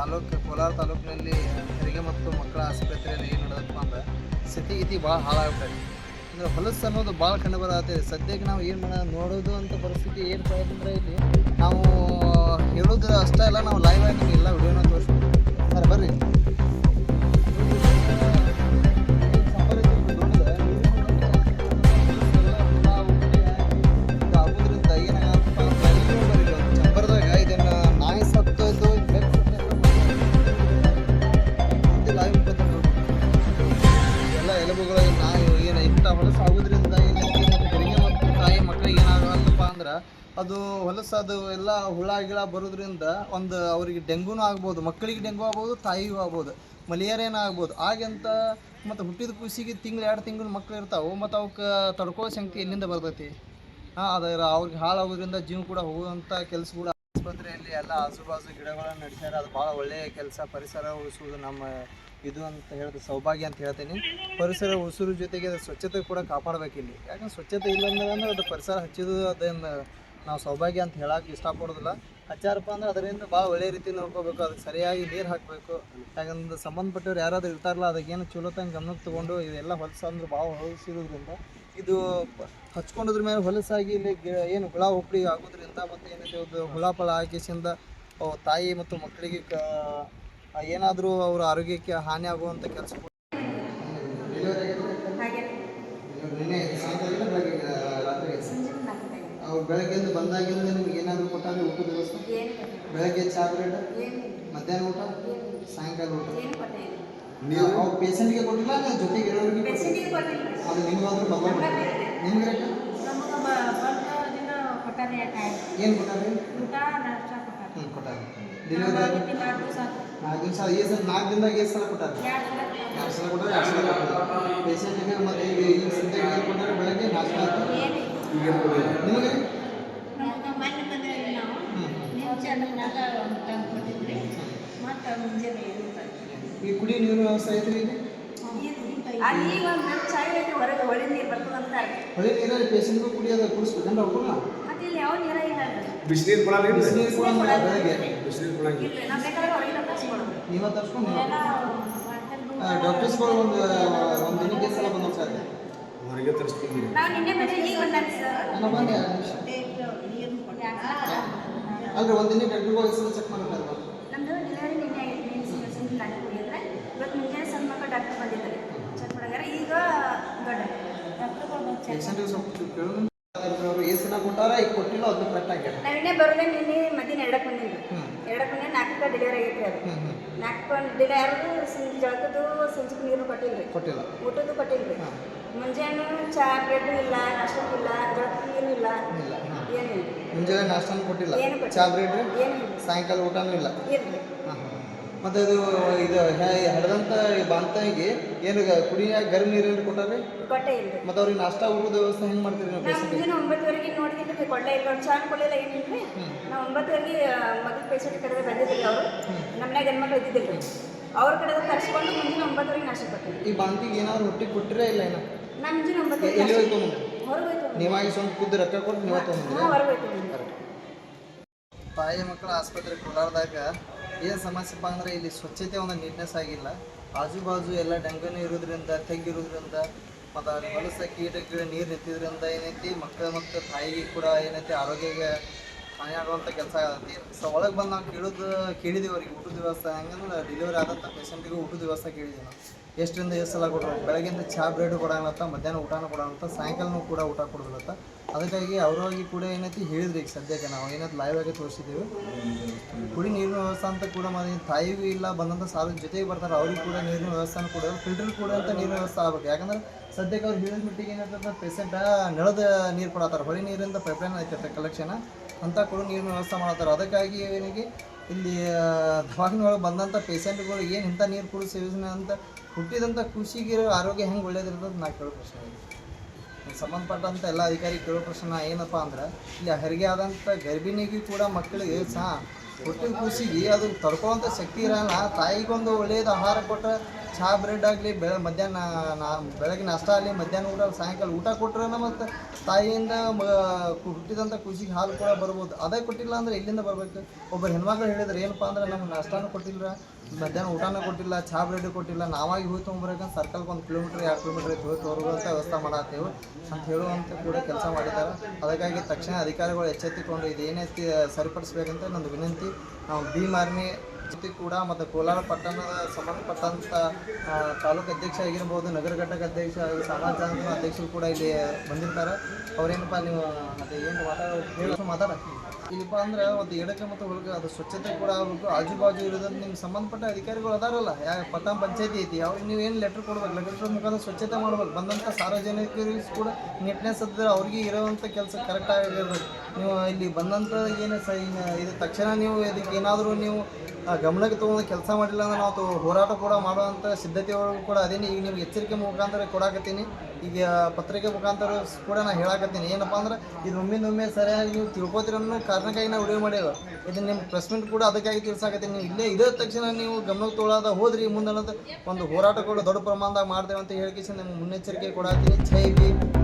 ತಾಲೂಕು, ಕೋಲಾರ ತಾಲೂಕಿನಲ್ಲಿ ಹೆರಿಗೆ ಮತ್ತು ಮಕ್ಕಳ ಆಸ್ಪತ್ರೆಯಲ್ಲಿ ಏನು ನಡೆದಪ್ಪ ಅಂದ್ರೆ ಸ್ಥಿತಿಗತಿ ಭಾಳ ಹಾಳಾಗ್ಬಿಟ್ಟೈತಿ. ಅಂದರೆ ಹೊಲಸು ಅನ್ನೋದು ಭಾಳ ಕಂಡು ಸದ್ಯಕ್ಕೆ ನಾವು ಏನು ಮಾಡ, ನೋಡೋದು ಅಂತ ಪರಿಸ್ಥಿತಿ ಏನು ಅಂದ್ರೆ ಇಲ್ಲಿ ನಾವು ಹೇಳೋದು ಅಷ್ಟೇ ಅಲ್ಲ, ನಾವು ಲೈವ್ ಆಗಿ ಎಲ್ಲ ವಿಡಿಯೋನ ಅದು ಹೊಲಸು, ಅದು ಎಲ್ಲ ಹುಳ, ಗಿಳ ಬರೋದ್ರಿಂದ ಒಂದು ಅವರಿಗೆ ಡೆಂಗೂನು ಆಗ್ಬೋದು, ಮಕ್ಕಳಿಗೆ ಡೆಂಗು ಆಗ್ಬೋದು, ತಾಯಿಗೂ ಆಗ್ಬೋದು ಮಲೇರಿಯಾನ ಆಗ್ಬೋದು. ಹಾಗೆಂತ ಮತ್ತು ಹುಟ್ಟಿದ ಕೂಸಿಗೆ ತಿಂಗಳು, ಎರಡು ತಿಂಗಳು ಮಕ್ಳು ಇರ್ತಾವೆ, ಮತ್ತು ಅವಕ್ಕೆ ತಡ್ಕೊಳ್ಳೋ ಶಕ್ತಿ ಎಲ್ಲಿಂದ ಬರ್ತೈತಿ. ಹಾಂ ಅದರ ಅವ್ರಿಗೆ ಹಾಳಾಗೋದ್ರಿಂದ ಜೀವ ಕೂಡ ಹೋಗುವಂಥ ಕೆಲಸ ಕೂಡ ಆಸ್ಪತ್ರೆಯಲ್ಲಿ ಎಲ್ಲ ಆಜುಬಾಜು ಗಿಡಗಳನ್ನು ನಡೆಸ್ಯಾರ. ಅದು ಭಾಳ ಒಳ್ಳೆಯ ಕೆಲಸ. ಪರಿಸರ ಉಳಿಸುವುದು ನಮ್ಮ ಇದು ಅಂತ ಹೇಳಿದ್ರೆ ಸೌಭಾಗ್ಯ ಅಂತ ಹೇಳ್ತೀನಿ. ಪರಿಸರ ಉಸಿರು ಜೊತೆಗೆ ಅದು ಸ್ವಚ್ಛತೆ ಕೂಡ ಕಾಪಾಡಬೇಕು ಇಲ್ಲಿ ಯಾಕಂದ್ರೆ ಸ್ವಚ್ಛತೆ ಇಲ್ಲ ಅಂದ್ರೆ ಅದು ಪರಿಸರ ಹಚ್ಚಿದ್ದು ಅದನ್ನು ನಾವು ಸೌಭಾಗ್ಯ ಅಂತ ಹೇಳಕ್ಕೆ ಇಷ್ಟಪಡೋದಿಲ್ಲ. ಹಚ್ಚಾರಪ್ಪ ಅಂದ್ರೆ ಅದರಿಂದ ಭಾಳ ಒಳ್ಳೆ ರೀತಿ ನೋಡ್ಕೋಬೇಕು ಅದಕ್ಕೆ ಸರಿಯಾಗಿ ನೀರು ಹಾಕಬೇಕು. ಯಾಕಂದ್ರೆ ಸಂಬಂಧಪಟ್ಟವ್ರು ಯಾರಾದ್ರೂ ಇರ್ತಾರಲ್ಲ ಅದಕ್ಕೇನು ಚಲೋತಂಗೆ ಗಮನಕ್ಕೆ ತೊಗೊಂಡು ಇದೆಲ್ಲ ಹೊಲಸು ಅಂದ್ರೆ ಭಾಳ ಹೊಲಸಿರೋದ್ರಿಂದ ಇದು ಹಚ್ಕೊಂಡಿದ್ರ ಮೇಲೆ ಹೊಲಸಾಗಿ ಇಲ್ಲಿ ಗಿ ಏನು ಹುಳ ಹುಪ್ಪಡಿ ಆಗೋದ್ರಿಂದ ಮತ್ತು ಏನೈತೆ ಒಂದು ಹುಳ ಫಳ ಹಾಕಿಸಿಂದ ತಾಯಿ ಮತ್ತು ಮಕ್ಕಳಿಗೆ ಕ ಏನಾದರೂ ಅವ್ರ ಆರೋಗ್ಯಕ್ಕೆ ಹಾನಿ ಆಗುವಂಥ ಕೆಲಸ ಅವ್ರು ಬೆಳಗ್ಗೆಯಿಂದ ಬಂದಾಗಿಂದ ನಿಮ್ಗೆ ಏನಾದರೂ ಕೊಟ್ಟಾಗ ಊಟದ ವ್ಯವಸ್ಥೆ ಬೆಳಗ್ಗೆ ಚಾ ಬ್ರೆಡ್? ಮಧ್ಯಾಹ್ನ ಊಟ? ಸಾಯಂಕಾಲ ಊಟ? ನೀವು? ಅವ್ರು ಪೇಷಂಟ್ಗೆ ಕೊಟ್ಟಿಲ್ಲ ಜೊತೆಗೆ ಇರೋರಿಗೆ? ಅದು ನಿಮ್ಗಾದ್ರೂ ಬಂದ ನಿಮ್ಗೆ ಏನು ಕೊಟ್ಟಾರಿ. ಹ್ಞೂ ಕೊಟ್ಟಾರಿ ಡೆಲಿವರಿ ನಾಲ್ಕು ದಿವಸ ಏ ಸಲ ನಾಲ್ಕು ದಿನದಾಗ ಎಷ್ಟು ಸಲ ಕೊಟ್ಟಾರೆ? ಎರಡು ಸಲ ಕೊಟ್ಟಾರೆ. ಎರಡು ಸಲ ಕೊಟ್ಟಾರೆ ಪೇಷಂಟ್ಗೆ ಮತ್ತೆ ಈಗ ಈಗ ಸದ್ಯಕ್ಕೆ ಏನು ಕೊಟ್ಟಾರೆ ಬೆಳಗ್ಗೆ ನಾಷ್ಟ ಆಯ್ತು ನಿಮಗೆ ಈ ಕುಡಿ ನೀರು ವ್ಯವಸ್ಥೆ ಐತ್ರಿ ಇಲ್ಲಿ? ಒಳ್ಳೆ ನೀರು ಬರ್ತದಂತಾರೆ ಹೊಳೆ ನೀರಲ್ಲಿ ಪೇಷಂಟ್ಗೂ ಕುಡಿಯೋದು ಕುಡಿಸ್ಬೇಕಂದ್ರೆ ಅವ್ರನ್ನ ಇಲ್ಲಿ. ಬಿಸಿನೀರು ಕೊಡಲ್ಲ ಬಿಸಿನೀರು ಬೆಳಗ್ಗೆ ಬಿಸಿನೀರು ಕೊಡಂಗಿಲ್ಲ ನಾವು ತರ್ಸ್ಕೊಂಡು ಡಾಕ್ಟರ್ಸ್ಗಳು ಒಂದು ಒಂದು ದಿನಕ್ಕೆ ಸಲ ಬಂದು ಹೋಗ್ತಾರೆ ಹೊರಗೆ ತರಿಸ್ತೀವಿ ಅಲ್ರಿ ಒಂದು ದಿನ ಡಾಕ್ಟ್ರಿಗೆ ಎಷ್ಟು ಚೆಕ್ ನಮ್ದು ಡೆಲಿವರಿ ನಿನ್ನೆ ಆಗೈತೆ ನಿನ್ನೆ ಅಂದ್ರೆ ಇವತ್ತು ಮುಂಜಾನೆ ಸಣ್ಣ ಮಕ್ಕಳು ಡಾಕ್ಟರ್ ಬಂದಿದ್ದಾರೆ. ಚೆಕ್ ಮಾಡಾರ ಈಗ ದೊಡ್ಡ ಅವರು ದಿನ ಕೊಟ್ಟಾರ ಈಗ ಕೊಟ್ಟಿಲ್ಲ ಅದನ್ನ ಕರೆಕ್ಟ್ ಆಗ್ಯಾರ ನಾವು ಇನ್ನೇ ಬರೋದೇ ನಿನ್ನೆ ಮಧ್ಯಾಹ್ನ ಎರಡಕ್ಕೆ ಬಂದಿದ್ದು. ಎರಡಕ್ಕೆ ಬಂದು ನಾಲ್ಕಕ್ಕೆ ಡೆಲಿವರಿ ಆಗೈತೆ ಅದು. ನಾಲ್ಕು ಜಳಕದ್ದು ಸಂಜೆಗೆ ನೀರು ಕೊಟ್ಟಿಲ್ರಿ. ಕೊಟ್ಟಿಲ್ಲ. ಊಟದ್ದು ಕೊಟ್ಟಿಲ್ರಿ. ಹಾಂ ಮುಂಜಾನೆ ಚಾ ಬ್ರೆಡ್ ಇಲ್ಲ ನಾಷ್ಟ ಇಲ್ಲ ಜಳಕ ಹಾಂ. ಏನಿಲ್ಲ. ಮುಂಜಾನೆ ನಾಷ್ಟನೂ ಕೊಟ್ಟಿಲ್ಲ. ಏನು ಕೊಟ್ಟಿಲ್ಲ. ಚಾ ಬ್ರೆಡ್ ಏನಿಲ್ಲ. ಸಾಯಂಕಾಲ ಊಟನೂ ಇಲ್ಲ. ಇರ್ಲಿ. ಹಾಂ ಹಾಂ ಮತ್ತು ಅದು ಇದು ಹರಿದಂಥ ಬಾಂತಾಯಿಗೆ ಏನು ಕುಡಿಯ ಗರಂ ನೀರು ಕೊಟ್ಟಾರೆ ಕೊಟ್ಟೆ ಇಲ್ರಿ. ಮತ್ತು ಅವ್ರಿಗೆ ನಾಷ್ಟ ಊಟದ ವ್ಯವಸ್ಥೆ ಹೆಂಗೆ ಮಾಡ್ತೀರಿ ನೀವು ಮುಂಜಾನೆ ಒಂಬತ್ತುವರೆಗೆ ನೋಡಿದ್ರೆ ಕೊಳ್ಳೆ ಇಲ್ಲ. ಚಾ ಕೊಡಲಿಲ್ಲ ಏನಿಲ್ರಿ? ನಾವು ಒಂಬತ್ತುವರೆಗೆ ಮಗನ ಪೇಷಂಟ್ ಕಡೆ ಬಂದಿದ್ರಿ ಅವರು. ನಮ್ಮನ್ಯಾಗ ಹೆಣ್ಮಕ್ಳು ಇದ್ದಿದ್ದಿಲ್ರಿ ಅವ್ರ ಕಡೆ ತರಿಸ್ಕೊಂಡು ಮುಂಜಾನೆ ಒಂಬತ್ತುವರೆಗೆ ನಾಷ್ಟ ಕೊಟ್ಟಿದ್ದೀವಿ ಈ ಬಾಂತಿಗೆ ಏನಾದ್ರು ರೊಟ್ಟಿ ಕೊಟ್ಟಿರೇ ಇಲ್ಲ ಏನೋ? ಮುಂಜಾನೆ ಎಲ್ಲಿ ಹೋಯ್ತು ನೀವಾಗಿ ಸ್ವಂತ ಖುದ್ದು ರೊಕ್ಕ ಕೊಟ್ಟು ನೀವೇ ತೊಗೊಂಡ್ರಿ ಹಾಂ ತಾಯಿ ಮಕ್ಕಳ ಆಸ್ಪತ್ರೆ ಕೋಲಾರದಾಗ ಏನು ಸಮಸ್ಯೆಪ್ಪ ಅಂದ್ರೆ ಇಲ್ಲಿ ಸ್ವಚ್ಛತೆ ಒಂದು ನೀಟ್ನೆಸ್ ಆಗಿಲ್ಲ. ಆಜು ಬಾಜು ಎಲ್ಲ ಡೆಂಗೂನು ಇರೋದ್ರಿಂದ ತೆಗ್ಗಿರೋದ್ರಿಂದ ಮತ್ತು ಅಲ್ಲಿ ಹೊಲಸ ಕೀಟಗಳು ನೀರು ನಿಂತಿದ್ರಿಂದ ಏನೈತಿ ಮಕ್ಕಳ ಮತ್ತು ತಾಯಿಗೆ ಕೂಡ ಏನೈತಿ ಆರೋಗ್ಯಕ್ಕೆ ಹಾನಿ ಆಗುವಂಥ ಕೆಲಸ ಆಗತ್ತೆ. ಸೊ ಒಳಗೆ ಬಂದು ನಾವು ಕೇಳೋದು ಕೇಳಿದೀವಿ ಅವ್ರಿಗೆ ಊಟದ ವ್ಯವಸ್ಥೆ. ಹೆಂಗಂದ್ರೆ ಡೆಲಿವರಿ ಆದಂಥ ಪೇಷಂಟಿಗೆ ಊಟದ ವ್ಯವಸ್ಥೆ ಕೇಳಿದ್ದೀವಿ ನಾವು. ಎಷ್ಟರಿಂದ ಎಷ್ಟು ಸಲ ಕೊಟ್ಟರು ಬೆಳಗ್ಗೆಯಿಂದ ಚಹಾ ಬ್ರೆಡ್ ಕೊಡೋಣತ್ತ ಮಧ್ಯಾಹ್ನ ಊಟನೂ ಕೊಡೋಣತ್ತ ಸಾಯಂಕಾಲನೂ ಕೂಡ ಊಟ ಕೊಡೋದಿಲ್ಲತ್ತ ಅದಕ್ಕಾಗಿ ಅವ್ರವಾಗಿ ಕೂಡ ಏನೈತಿ ಹೇಳಿದ್ರಿ ಈಗ ಸದ್ಯಕ್ಕೆ ನಾವು. ಏನೈತಿ ಲೈವ್ ಆಗಿ ತೋರಿಸಿದ್ದೀವಿ. ಕುಡಿ ನೀರಿನ ವ್ಯವಸ್ಥೆ ಅಂತ ಕೂಡ ಮಾಡಿ ತಾಯಿಗೂ ಇಲ್ಲ, ಬಂದಂಥ ಸಾಲ ಜೊತೆಗೆ ಬರ್ತಾರೆ. ಅವ್ರಿಗೆ ಕೂಡ ನೀರಿನ ವ್ಯವಸ್ಥೆ ಕೂಡ ಫಿಲ್ಟರ್ ಕೂಡ ಅಂತ ನೀರಿನ ವ್ಯವಸ್ಥೆ ಆಗ್ಬೇಕು. ಯಾಕಂದ್ರೆ ಸದ್ಯಕ್ಕೆ ಅವ್ರು ಹೇಳಿದ ಮಟ್ಟಿಗೆ ಏನಾಗ್ತದೆ ಪೇಷಂಟ ನೆಳದ ನೀರು ಕೊಡತ್ತಾರೆ. ಹೊಳಿ ನೀರಿಂದ ಪೈಪ್ಲೈನ್ ಐತೆ ಕಲೆಕ್ಷನ್ ಅಂತ ಕೂಡ ನೀರಿನ ವ್ಯವಸ್ಥೆ ಮಾಡತ್ತಾರೆ. ಅದಕ್ಕಾಗಿ ಏನಿಗೆ ಇಲ್ಲಿ ದವಾಖಾನೆ ಒಳಗೆ ಬಂದಂಥ ಪೇಷಂಟ್ಗಳು ಏನು ಇಂಥ ನೀರು ಕುಡಿದು ಸೇವಿಸಿನ ಅಂತ ಹುಟ್ಟಿದಂಥ ಖುಷಿಗಿರೋ ಆರೋಗ್ಯ ಹೆಂಗೆ ಒಳ್ಳೇದಿರ್ತದೆ ನಾ ಕೇಳೋ ಪ್ರಶ್ನೆ ಇದೆ. ಸಂಬಂಧಪಟ್ಟಂಥ ಎಲ್ಲ ಅಧಿಕಾರಿ ಕೇಳೋ ಪ್ರಶ್ನೆ ಏನಪ್ಪ ಅಂದ್ರೆ, ಇಲ್ಲಿ ಹೆರಿಗೆ ಆದಂಥ ಗರ್ಭಿಣಿಗೂ ಕೂಡ ಮಕ್ಕಳಿಗೆ ಸಹ ಹುಟ್ಟಿದ ಖುಷಿಗೆ ಅದು ತಡ್ಕೊಳ್ಳೋಂಥ ಶಕ್ತಿ ಇರಲ್ಲ ತಾಯಿಗೊಂದು ಒಳ್ಳೆಯದು ಆಹಾರ ಕೊಟ್ಟರೆ ಚಹಾ ಬ್ರೆಡ್ ಆಗಲಿ, ಬೆಳ, ಮಧ್ಯಾಹ್ನ, ನಾ, ಬೆಳಗ್ಗೆ ನಾಷ್ಟ ಆಗಲಿ, ಮಧ್ಯಾಹ್ನ ಊಟ ಸಾಯಂಕಾಲ ಊಟ ಕೊಟ್ಟರೆ ಮತ್ತು ತಾಯಿಯಿಂದ ಮ ಹುಟ್ಟಿದಂಥ ಖುಷಿಗೆ ಹಾಲು ಕೂಡ ಬರ್ಬೋದು. ಅದೇ ಕೊಟ್ಟಿಲ್ಲ ಅಂದ್ರೆ ಇಲ್ಲಿಂದ ಬರಬೇಕು? ಒಬ್ಬ ಹೆಣ್ಮಕ್ಳು ಹೇಳಿದ್ರೆ, ಏನಪ್ಪ ಅಂದ್ರೆ ನಮ್ಗೆ ನಾಷ್ಟಾನು ಕೊಟ್ಟಿಲ್ಲ, ಮಧ್ಯಾಹ್ನ ಊಟನೂ ಕೊಟ್ಟಿಲ್ಲ, ಚಹಾ ಬ್ರೆಡ್ ಕೊಟ್ಟಿಲ್ಲ, ನಾವಾಗಿ ಹೋಗಿ ತೊಗೊಂಬರ್ಬೇಕಂತ ಸರ್ಕಲ್ಗೆ ಒಂದು ಕಿಲೋಮೀಟ್ರ್, ಎರಡು ಕಿಲೋಮೀಟ್ರ್ ಐತೆ, ಹೋಗಿ ತೋರುವಂಥ ವ್ಯವಸ್ಥೆ ಮಾಡತ್ತೇವೆ ಅಂತ ಹೇಳುವಂಥ ಕೂಡ ಕೆಲಸ ಮಾಡಿದ್ದಾರೆ. ಅದಕ್ಕಾಗಿ ತಕ್ಷಣ ಅಧಿಕಾರಿಗಳು ಎಚ್ಚೆತ್ತಿಕೊಂಡು ಇದೇನೇ ಸರಿಪಡಿಸ್ಬೇಕಂತ ನಂದು ವಿನಂತಿ. ನಾವು ಭೀಮ್ ಆರ್ಮಿ ಜೊತೆ ಕೂಡ ಮತ್ತು ಕೋಲಾರ ಪಟ್ಟಣದ ಸಂಬಂಧಪಟ್ಟಂಥ ತಾಲೂಕು ಅಧ್ಯಕ್ಷ ಆಗಿರ್ಬೋದು, ನಗರ ಘಟಕ ಅಧ್ಯಕ್ಷ ಸಮಾಜ ಅಧ್ಯಕ್ಷರು ಕೂಡ ಇಲ್ಲಿ ಬಂದಿರ್ತಾರೆ. ಅವ್ರೇನಪ್ಪ ನೀವು ಮತ್ತು ಏನು ವಾತಾವರಣ ಮಾತಾಡ. ಇಲ್ಲಪ್ಪ ಅಂದ್ರೆ ಒಂದು ಎಡಕ್ಕೆ ಮತ್ತು ಹುಡುಗ ಅದು ಸ್ವಚ್ಛತೆ ಕೂಡ ಆಗಬೇಕು. ಆಜು ಬಾಜು ಇರೋದಂತ ನಿಮ್ಗೆ ಸಂಬಂಧಪಟ್ಟ ಅಧಿಕಾರಿಗಳು ಅದಾರಲ್ಲ. ಯಾಕೆ ಪಟ್ಟಣ ಪಂಚಾಯತಿ ಐತಿ. ಅವ್ರಿಗೆ ನೀವು ಏನು ಲೆಟ್ರ್ ಕೊಡ್ಬೇಕು? ಲೆಟರ್ ಮುಖಾಂತರ ಸ್ವಚ್ಛತೆ ಮಾಡ್ಬೇಕು. ಬಂದಂಥ ಸಾರ್ವಜನಿಕರಿಗೂ ಕೂಡ ನೀಟ್ನೆಸ್ ಇದ್ದರೆ ಅವ್ರಿಗೆ ಇರೋವಂಥ ಕೆಲಸ ಕರೆಕ್ಟ್ ಆಗಿರ್ಬೇಕು ನೀವು ಇಲ್ಲಿ ಬಂದಂಥ ಏನು ಸ ಇದು ತಕ್ಷಣ ನೀವು ಇದಕ್ಕೆ ಏನಾದರೂ ನೀವು ಗಮನಕ್ಕೆ ತೊಗೊಂಡು ಕೆಲಸ ಮಾಡಿಲ್ಲ ಅಂದ್ರೆ ನಾವು ಹೋರಾಟ ಕೂಡ ಮಾಡುವಂಥ ಸಿದ್ಧತೆ ಒಳಗೂ ಕೂಡ ಅದೇನೆ. ಈಗ ನಿಮ್ಗೆ ಎಚ್ಚರಿಕೆ ಮುಖಾಂತರ ಕೊಡಾಕತ್ತೀನಿ. ಈಗ ಪತ್ರಿಕೆ ಮುಖಾಂತರ ಕೂಡ ನಾನು ಹೇಳಾಕತ್ತೀನಿ. ಏನಪ್ಪ ಅಂದ್ರೆ ಇದು ಒಮ್ಮಿಂದೊಮ್ಮೆ ಸರಿಯಾಗಿ ನೀವು ತಿಳ್ಕೊತೀರ ಅನ್ನೋ ಕಾರಣಕ್ಕಾಗಿ ನಾವು ವಿಡಿಯೋ ಮಾಡ್ಯಾವ ಇದು ನಿಮ್ಮ ಪ್ರೆಸ್ ಮೀಟ್ ಕೂಡ ಅದಕ್ಕಾಗಿ ತಿಳಿಸಾಕತ್ತೀನಿ. ನೀವು ಇಲ್ಲೇ ಇದೇ ತಕ್ಷಣ ನೀವು ಗಮನಕ್ಕೆ ತೊಗೊಳದ ಹೋದ್ರಿ ಮುಂದೆ ಒಂದು ಹೋರಾಟ ದೊಡ್ಡ ಪ್ರಮಾಣದಾಗ ಮಾಡ್ತೇವೆ ಅಂತ ಹೇಳಿಕೆ ನಿಮ್ಗೆ ಮುನ್ನೆಚ್ಚರಿಕೆ ಕೊಡಾತೀನಿ ಜೈ ಭೀಮ್.